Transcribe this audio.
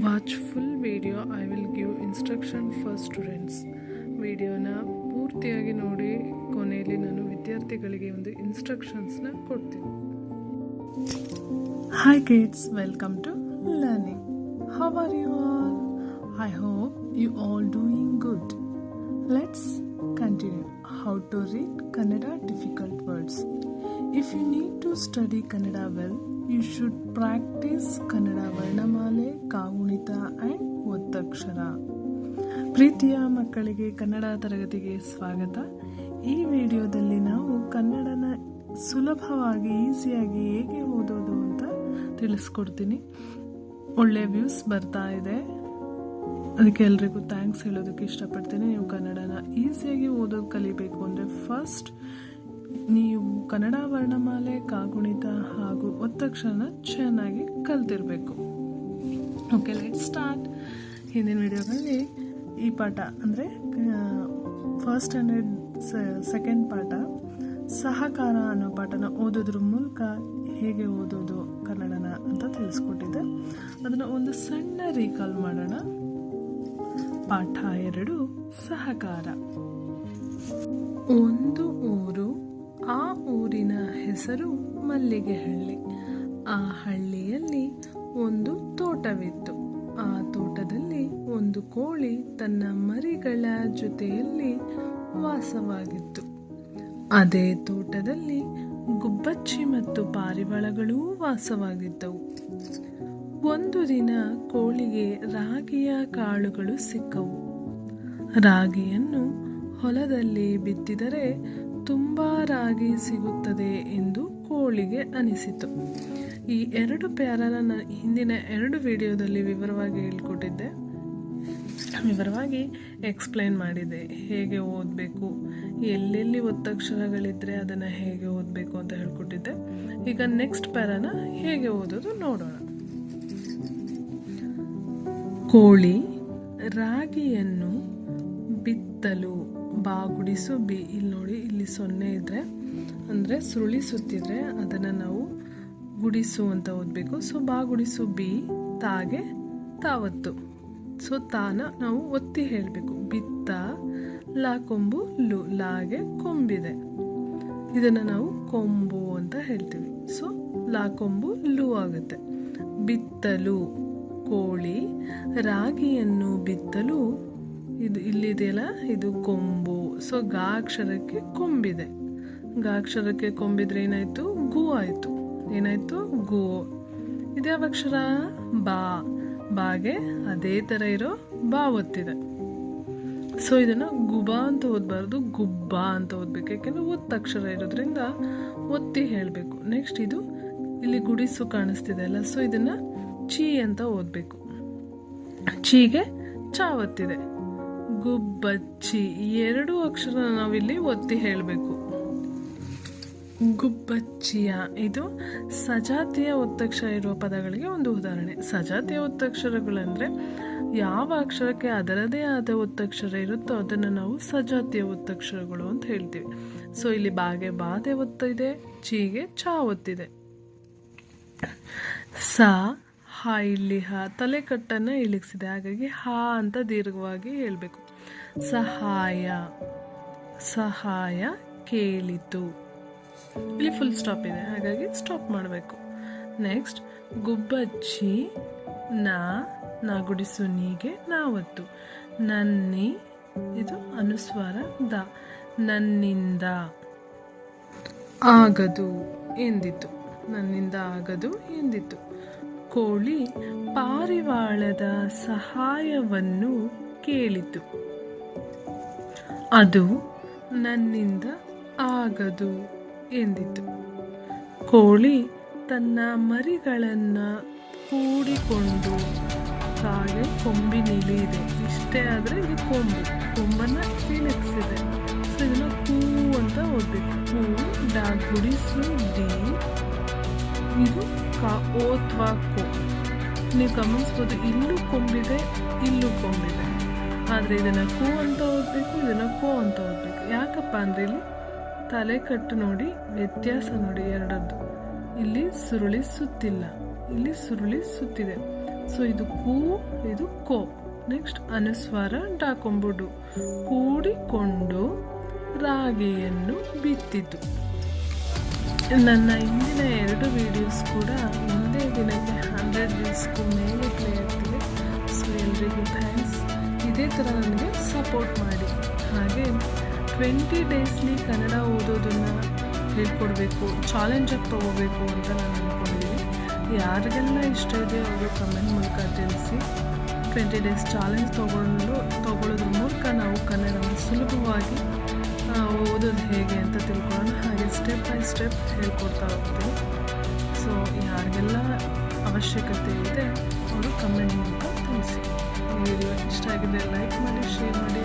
Watch full video I will give instruction for students ವಿಡಿಯೋನ ಪೂರ್ತಿಯಾಗಿ ನೋಡಿ ಕೊನೆಯಲ್ಲಿ ನಾನು ವಿದ್ಯಾರ್ಥಿಗಳಿಗೆ ಒಂದು ಇನ್ಸ್ಟ್ರಕ್ಷನ್ಸ್ನ ಕೊಡ್ತೀನಿ hi kids welcome to learning how are you all I hope you all doing good let's continue how to read Kannada difficult words if you need to study Kannada well you should practise Kannada ವರ್ಣಮಾಲೆ ಕಾಗುಣಿತ and ಒತ್ತಕ್ಷರ. ಪ್ರೀತಿಯ ಮಕ್ಕಳಿಗೆ ಕನ್ನಡ ತರಗತಿಗೆ ಸ್ವಾಗತ. ಈ ವಿಡಿಯೋದಲ್ಲಿ ನಾವು ಕನ್ನಡನ ಸುಲಭವಾಗಿ, ಈಸಿಯಾಗಿ ಹೇಗೆ ಓದೋದು ಅಂತ ತಿಳಿಸ್ಕೊಡ್ತೀನಿ. ಒಳ್ಳೆ ವ್ಯೂಸ್ ಬರ್ತಾ ಇದೆ. ಅದಕ್ಕೆ ಎಲ್ರಿಗೂ ಥ್ಯಾಂಕ್ಸ್ ಹೇಳೋದಕ್ಕೆ ಇಷ್ಟಪಡ್ತೀನಿ. ನೀವು ಕನ್ನಡನ ಈಸಿಯಾಗಿ ಓದೋದು ಕಲಿಬೇಕು ಅಂದರೆ ಫಸ್ಟ್ ನೀವು ಕನ್ನಡ ವರ್ಣಮಾಲೆ, ಕಾಗುಣಿತ ಹಾಗೂ ಒತ್ತಕ್ಷರನ ಚೆನ್ನಾಗಿ ಕಲ್ತಿರ್ಬೇಕು. ಓಕೆ ಲೆಟ್ ಸ್ಟಾರ್ಟ್ ಹಿಂದಿನ ವಿಡಿಯೋಗಳಲ್ಲಿ ಈ ಪಾಠ ಅಂದರೆ ಫಸ್ಟ್ ಸ್ಟ್ಯಾಂಡರ್ಡ್ ಸೆಕೆಂಡ್ ಪಾಠ. ಸಹಕಾರ ಅನ್ನೋ ಪಾಠನ ಓದೋದ್ರ ಮೂಲಕ ಹೇಗೆ ಓದೋದು ಕನ್ನಡನ ಅಂತ ತಿಳಿಸ್ಕೊಟ್ಟಿದ್ದೆ ಅದನ್ನು ಒಂದು ಸಣ್ಣ ರೀಕಾಲ್ ಮಾಡೋಣ. ಪಾಠ ಎರಡು, ಸಹಕಾರ. ಒಂದು ಊರು, ಆ ಊರಿನ ಹೆಸರು ಮಲ್ಲಿಗೆಹಳ್ಳಿ. ಆ ಹಳ್ಳಿಯಲ್ಲಿ ಒಂದು ತೋಟವಿತ್ತು. ಆ ತೋಟದಲ್ಲಿ ಒಂದು ಕೋಳಿ ತನ್ನ ಮರಿಗಳ ಜೊತೆಯಲ್ಲಿ ವಾಸವಾಗಿತ್ತು. ಅದೇ ತೋಟದಲ್ಲಿ ಗುಬ್ಬಚ್ಚಿ ಮತ್ತು ಪಾರಿವಾಳಗಳೂ ವಾಸವಾಗಿದ್ದವು. ಒಂದು ದಿನ ಕೋಳಿಗೆ ರಾಗಿಯ ಕಾಳುಗಳು ಸಿಕ್ಕವು. ರಾಗಿಯನ್ನು ಹೊಲದಲ್ಲಿ ಬಿತ್ತಿದರೆ ತುಂಬ ರಾಗಿ ಸಿಗುತ್ತದೆ ಎಂದು ಕೋಳಿಗೆ ಅನಿಸಿತು. ಈ ಎರಡು ಪ್ಯಾರನ ನಾನು ಹಿಂದಿನ ಎರಡು ವಿಡಿಯೋದಲ್ಲಿ ವಿವರವಾಗಿ ಹೇಳ್ಕೊಟ್ಟಿದ್ದೆ. ವಿವರವಾಗಿ ಎಕ್ಸ್ಪ್ಲೈನ್ ಮಾಡಿದೆ. ಹೇಗೆ ಓದಬೇಕು, ಎಲ್ಲೆಲ್ಲಿ ಒತ್ತಕ್ಷರಗಳಿದ್ದರೆ ಅದನ್ನು ಹೇಗೆ ಓದಬೇಕು ಅಂತ ಹೇಳ್ಕೊಟ್ಟಿದ್ದೆ. ಈಗ ನೆಕ್ಸ್ಟ್ ಪ್ಯಾರನ ಹೇಗೆ ಓದೋದು ನೋಡೋಣ. ಕೋಳಿ ರಾಗಿಯನ್ನು ಬಿತ್ತಲು, ಬಾಗುಡಿಸು ಬಿ ಇಲ್ಲಿ ನೋಡಿ ಇಲ್ಲಿ ಸೊನ್ನೆ ಇದ್ದರೆ ಅಂದರೆ ಸುರುಳಿ ಸುತ್ತಿದ್ರೆ ಅದನ್ನು ನಾವು ಗುಡಿಸು ಅಂತ ಓದಬೇಕು. ಸೊ, ಬಾ ಗುಡಿಸು ಬಿ, ತಾಗೆ ತಾವತ್ತು. ಸೊ, ತಾನ ನಾವು ಒತ್ತಿ ಹೇಳಬೇಕು. ಬಿತ್ತ, ಲಾ ಕೊಂಬು, ಲು, ಲಾಗೆ ಕೊಂಬಿದೆ. ಇದನ್ನು ನಾವು ಕೊಂಬು ಅಂತ ಹೇಳ್ತೀವಿ. ಸೊ, ಲಾ ಕೊಂಬು, ಲು ಆಗುತ್ತೆ. ಬಿತ್ತಲು, ಕೋಳಿ, ರಾಗಿಯನ್ನು ಬಿತ್ತಲು, ಇದು ಇಲ್ಲಿದೆಯಲ್ಲ? ಇದು ಕೊಂಬು. ಸೊ ಗಾ ಅಕ್ಷರಕ್ಕೆ ಕೊಂಬಿದೆ. ಗಾಕ್ಷರಕ್ಕೆ ಕೊಂಬಿದ್ರೆ ಏನಾಯಿತು? ಗು ಆಯ್ತು. ಏನಾಯ್ತು? ಗು. ಇದ್ಯಾವ ಅಕ್ಷರ ಬಾ. ಬಾಗೆ ಅದೇ ಥರ ಇರೋ ಬಾ ಒತ್ತಿದೆ. ಸೊ ಇದನ್ನು ಗುಬಾ ಅಂತ ಓದಬಾರ್ದು. ಗುಬ್ಬಾ ಅಂತ ಓದ್ಬೇಕು. ಯಾಕೆಂದ್ರೆ ಒತ್ತಕ್ಷರ ಇರೋದ್ರಿಂದ ಒತ್ತಿ ಹೇಳಬೇಕು. ನೆಕ್ಸ್ಟ್ ಇದು ಇಲ್ಲಿ ಗುಡಿಸು ಕಾಣಿಸ್ತಿದೆ ಅಲ್ಲ? ಸೊ ಇದನ್ನ ಚೀ ಅಂತ ಓದಬೇಕು. ಚೀಗೆ ಚಾ ಒತ್ತಿದೆ. ಗುಬ್ಬಚ್ಚಿ ಎರಡು ಅಕ್ಷರ ನಾವಿಲ್ಲಿ ಒತ್ತಿ ಹೇಳಬೇಕು. ಗುಬ್ಬಚ್ಚಿಯ, ಇದು ಸಜಾತಿಯ ಒತ್ತಕ್ಷರ ಇರುವ ಪದಗಳಿಗೆ ಒಂದು ಉದಾಹರಣೆ. ಸಜಾತಿಯ ಒತ್ತಕ್ಷರಗಳಂದ್ರೆ ಯಾವ ಅಕ್ಷರಕ್ಕೆ ಅದರದೇ ಆದ ಒತ್ತಕ್ಷರ ಇರುತ್ತೋ ಅದನ್ನು ನಾವು ಸಜಾತಿಯ ಒತ್ತಕ್ಷರಗಳು ಅಂತ ಹೇಳ್ತೀವಿ. ಸೊ ಇಲ್ಲಿ ಬಾಗೆ ಬಾದೆ ಒತ್ತಿದೆ, ಚೀಗೆ ಚಾ ಒತ್ತಿದೆ. ಸ, ಹ ಇಲ್ಲಿ ಹ, ತಲೆಕಟ್ಟನ್ನು ಇಳಿಸಿದೆ. ಹಾಗಾಗಿ ಹ ಅಂತ ದೀರ್ಘವಾಗಿ ಹೇಳಬೇಕು. ಸಹಾಯ ಸಹಾಯ ಕೇಳಿತು. ಇಲ್ಲಿ ಫುಲ್ ಸ್ಟಾಪ್ ಇದೆ. ಹಾಗಾಗಿ ಸ್ಟಾಪ್ ಮಾಡಬೇಕು. ನೆಕ್ಸ್ಟ್ ಗುಬ್ಬಚ್ಚಿ, ನಾ ನಾ ಗುಡಿಸು ನೀಗೆ ನಾವತ್ತು. ನನ್ನಿ, ಇದು ಅನುಸ್ವಾರ ದ. ನನ್ನಿಂದ ಆಗದು ಎಂದಿತು ನನ್ನಿಂದ ಆಗದು ಎಂದಿತು ಕೋಳಿ ಪಾರಿವಾಳದ ಸಹಾಯವನ್ನು ಕೇಳಿತು. ಅದು ನನ್ನಿಂದ ಆಗದು. ಎಂದಿತು. ಕೋಳಿ ತನ್ನ ಮರಿಗಳನ್ನು ಕೂಡಿಕೊಂಡು ಕಾಗೆ ಕೊಂಬಿನಿಲಿದೆ ಇಷ್ಟೇ ಆದರೆ ಇದು ಕೊಂಬು. ಕೊಂಬನ್ನು ಇಳಿಸಿದೆ ಸೊ ಇದನ್ನು ಕೂ ಅಂತ ಓದಬೇಕು ಕೂ ಡಾ ಗುಡಿಸು ಡಿ. ಇದು ಕಾ ಓತ್ವಾ ಕೋ. ನೀವು ಗಮನಿಸ್ಬೋದು, ಇಲ್ಲೂ ಕೊಂಬಿದೆ ಇಲ್ಲೂ ಕೊಂಬಿದೆ. ಆದರೆ ಇದನ್ನು ಕೂ ಅಂತ ಓದಬೇಕು, ಇದನ್ನು ಕೋ ಅಂತ ಓದಬೇಕು. ಯಾಕಪ್ಪ ಅಂದರೆ ಇಲ್ಲಿ ತಲೆ ಕಟ್ಟು ನೋಡಿ, ವ್ಯತ್ಯಾಸ ನೋಡಿ ಎರಡದ್ದು. ಇಲ್ಲಿ ಸುರುಳಿ ಸುತ್ತಿಲ್ಲ. ಇಲ್ಲಿ ಸುರುಳಿ ಸುತ್ತಿದೆ. ಸೊ ಇದು ಕೂ, ಇದು ಕೋ. ನೆಕ್ಸ್ಟ್ ಅನುಸ್ವಾರ ಡಾಕೊಂಬುಡು. ಕೂಡಿಕೊಂಡು ರಾಗಿಯನ್ನು ಬಿತ್ತಿತು ನನ್ನ ಹಿಂದಿನ ಎರಡು ವಿಡಿಯೋಸ್ ಕೂಡ ಒಂದೇ ದಿನಕ್ಕೆ ಹಂಡ್ರೆಡ್ ವ್ಯೂಸ್ಗೂ ಮೇಲೆ ಪ್ಲೇ ಆಗ್ತಿದೆ ಸೊ ಎಲ್ರಿಗೂ ಥ್ಯಾಂಕ್ಸ್ ಇದೇ ಥರ ನನಗೆ ಸಪೋರ್ಟ್ ಮಾಡಿ. ಹಾಗೆ ಟ್ವೆಂಟಿ ಡೇಸ್ಲಿ ಕನ್ನಡ ಓದೋದನ್ನು ಹೇಳ್ಕೊಡ್ಬೇಕು ಚಾಲೆಂಜಾಗಿ ತೊಗೋಬೇಕು ಅಂತ ನಾನು ಅಂದ್ಕೊಂಡಿದ್ದೀನಿ ಯಾರಿಗೆಲ್ಲ ಇಷ್ಟ ಇದೆ ಅವರು ಕಮೆಂಟ್ ಮೂಲಕ ತಿಳಿಸಿ. ಟ್ವೆಂಟಿ ಡೇಸ್ ಚಾಲೆಂಜ್ ತೊಗೊಂಡು ತೊಗೊಳ್ಳೋದ್ರ ಮೂಲಕ ನಾವು ಕನ್ನಡನ ಸುಲಭವಾಗಿ ಓದೋದು ಹೇಗೆ ಅಂತ ತಿಳ್ಕೊಳ್ಳೋಣ. ಹಾಗೆ ಸ್ಟೆಪ್ ಬೈ ಸ್ಟೆಪ್ ಹೇಳ್ಕೊಡ್ತಾ ಹೋಗ್ತೀವಿ. ಸೊ ಯಾರಿಗೆಲ್ಲ ಅವಶ್ಯಕತೆ ಇದೆ, ಅವರು ಕಮೆಂಟ್ ಮೂಲಕ ತಿಳಿಸಿ. ವಿಡಿಯೋ ಇಷ್ಟ ಆಗಿದೆ ಲೈಕ್ ಮಾಡಿ ಶೇರ್ ಮಾಡಿ